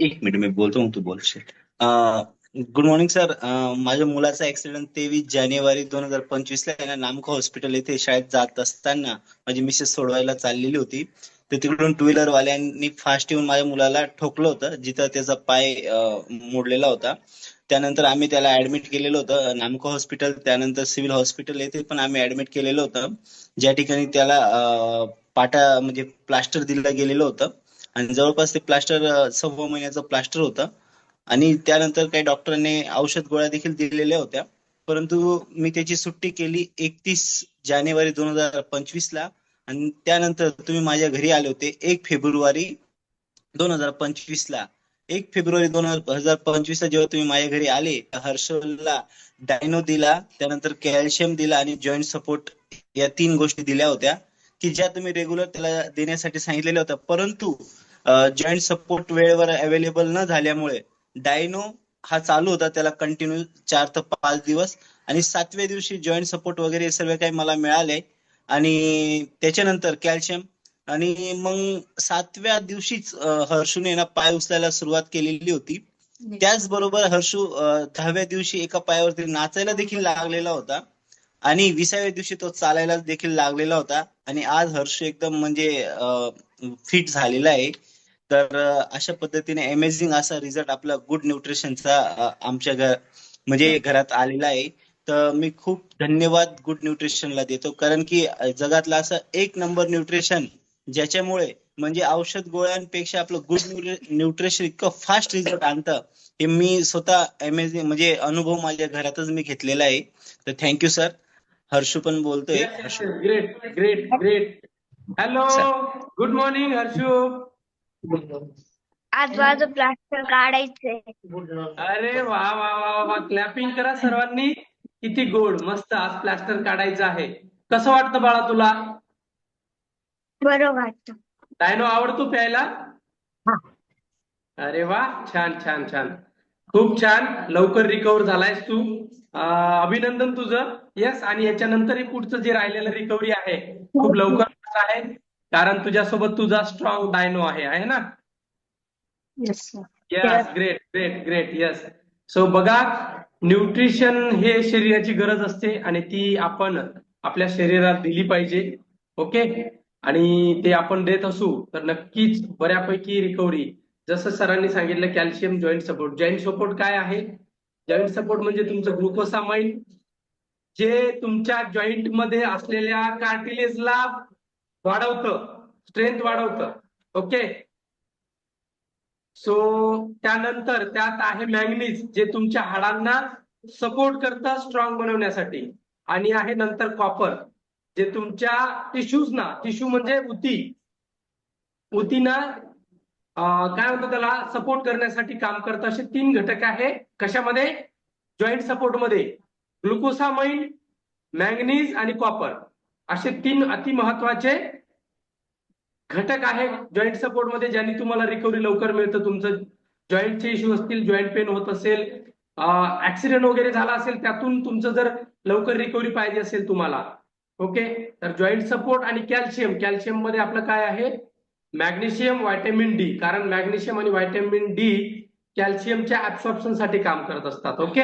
एक मिनिट मी बोलतो मग तू बोलशील गुड मॉर्निंग सर माझ्या मुलाचा ऍक्सिडेंट तेवीस जानेवारी दोन हजार पंचवीस ला ना नामको हॉस्पिटल येथे शाळेत जात असताना माझी मिसेस सोडवायला चाललेली होती. तर तिकडून टू व्हीलर वाल्यांनी फास्ट येऊन माझ्या मुलाला ठोकलं होतं जिथं त्याचा पाय मोडलेला होता. त्यानंतर आम्ही त्याला ऍडमिट केलेलं होतं. नामको हॉस्पिटल त्यानंतर सिव्हिल हॉस्पिटल येथे पण आम्ही ऍडमिट केलेलं होतं. ज्या ठिकाणी त्याला पाटा म्हणजे प्लास्टर दिलं गेलेलं होतं. आणि जवळपास ते प्लास्टर सव्वा महिन्याचं प्लास्टर होतं. आणि त्यानंतर काही डॉक्टरांनी औषध गोळ्या देखील दिलेल्या होत्या. परंतु मी त्याची सुट्टी केली एकतीस जानेवारी दोन हजार पंचवीस ला आणि त्यानंतर तुम्ही माझ्या घरी आले होते एक फेब्रुवारी दोन हजार पंचवीस ला एक फेब्रुवारी दोन हजार पंचवीस ला जेव्हा तुम्ही माझ्या घरी आले हर्षला डायनो दिला त्यानंतर कॅल्शियम दिला आणि जॉईंट सपोर्ट या तीन गोष्टी दिल्या होत्या. की ज्या तुम्ही रेग्युलर त्याला देण्यासाठी सांगितलेल्या होत्या परंतु जॉईंट सपोर्ट वेळेवर अवेलेबल न झाल्यामुळे डायनो हा चालू होता. त्याला कंटिन्यू चार ते पाच दिवस. आणि सातव्या दिवशी जॉईंट सपोर्ट वगैरे सर्व काही मला मिळाले. आणि त्याच्यानंतर कॅल्शियम आणि मग सातव्या दिवशीच हर्षूने ना पाय उचलायला सुरुवात केलेली होती. त्याचबरोबर हर्षू दहाव्या दिवशी एका पायावरती नाचायला देखील लागलेला होता. आणि विसाव्या दिवशी तो चालायला देखील लागलेला होता. आणि आज हर्ष एकदम म्हणजे फिट झालेला आहे. तर अशा पद्धतीने अमेझिंग असा रिझल्ट आपला गुड न्यूट्रिशनचा आमच्या घर म्हणजे घरात आलेला आहे. तर मी खूप धन्यवाद गुड न्यूट्रिशनला देतो. कारण की जगातला असं एक नंबर न्यूट्रिशन ज्याच्यामुळे म्हणजे औषध गोळ्यांपेक्षा आपलं गुड न्यूट्रिशन इतकं फास्ट रिझल्ट आणतं हे मी स्वतः अमेझिंग म्हणजे अनुभव माझ्या घरातच मी घेतलेला आहे. तर थँक्यू सर हर्षू पण बोलतोय. Harshu great great great hello good morning Harshu. आज माझं प्लास्टर काढायचंय. अरे वा वा वा वा क्लॅपिंग करा सर्वांनी. किती गोड मस्त आज प्लास्टर काढायचं आहे. कसं वाटतं बाळा तुला? बरं वाटतं. डायनो आवडतो प्यायला? अरे वा छान छान छान. खूप छान. लवकर रिकवर झालायस तू. अभिनंदन तुझं. येस आणि याच्यानंतरही पुढचं जे राहिलेलं रिकव्हरी आहे खूप लवकर आहे. कारण तुझ्यासोबत तुझा स्ट्रॉंग डायनो आहे आहे ना? Yes great great great yes so बघा न्यूट्रिशन हे शरीराची गरज असते आणि ती आपण आपल्या शरीरात दिली पाहिजे ओके आणि ते आपण देत असू तर नक्कीच बऱ्यापैकी रिकव्हरी जसं सरांनी सांगितलं calcium joint support joint support काय आहे? जॉईंट सपोर्ट म्हणजे तुमचं ग्लुकोसामाइन जे तुमच्या जॉईंटमध्ये असलेल्या कार्टिलेजला वाढवतं स्ट्रेंथ वाढवतं. ओके सो त्यानंतर त्यात आहे मॅंगनीज जे तुमच्या हाडांना सपोर्ट करतं स्ट्रॉंग बनवण्यासाठी. आणि आहे नंतर कॉपर जे तुमच्या टिश्यूजना टिश्यू म्हणजे उती. उतीना काय म्हणतो त्याला? सपोर्ट करण्यासाठी काम करतं असे तीन घटक आहे. कशामध्ये? जॉईंट सपोर्टमध्ये. ग्लुकोसामाइन मॅंगनीज आणि कॉपर असे तीन अति महत्त्वाचे घटक आहे जॉईंट सपोर्टमध्ये ज्यांनी तुम्हाला रिकव्हरी लवकर मिळतं. तुमचं जॉईंटचे इश्यू असतील जॉईंट पेन होत असेल ऍक्सिडेंट वगैरे झाला असेल त्यातून तुमचं जर लवकर रिकव्हरी पाहिजे असेल तुम्हाला. ओके तर जॉईंट सपोर्ट आणि कॅल्शियम कॅल्शियममध्ये आपलं काय आहे? मॅग्नेशियम व्हायटॅमिन डी कारण मॅग्नेशियम आणि व्हायटॅमिन डी कॅल्शियमच्या ऍब्सॉर्प्शनसाठी काम करत असतात ओके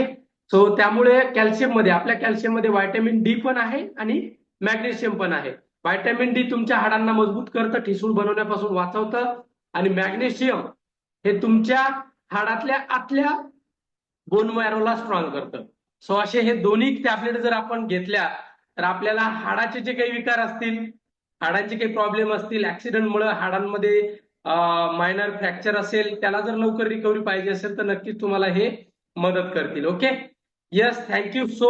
सो त्यामुळे कॅल्शियममध्ये आपल्या कॅल्शियममध्ये व्हायटॅमिन डी पण आहे आणि मॅग्नेशियम पण आहे. व्हायटॅमिन डी तुमच्या हाडांना मजबूत करतं ठिसूळ बनवण्यापासून वाचवतं आणि मॅग्नेशियम हे तुमच्या हाडातल्या आतल्या बोन मॅरोला स्ट्रॉंग करतं. सो असे हे दोन्ही टॅबलेट जर आपण घेतल्या तर आपल्याला हाडाचे जे काही विकार असतील हाडांचे काही प्रॉब्लेम असतील ऍक्सिडेंटमुळे हाडांमध्ये मायनर फ्रॅक्चर असेल त्याला जर लवकर रिकव्हरी पाहिजे असेल तर नक्कीच तुम्हाला हे मदत करतील. Okay yes thank you so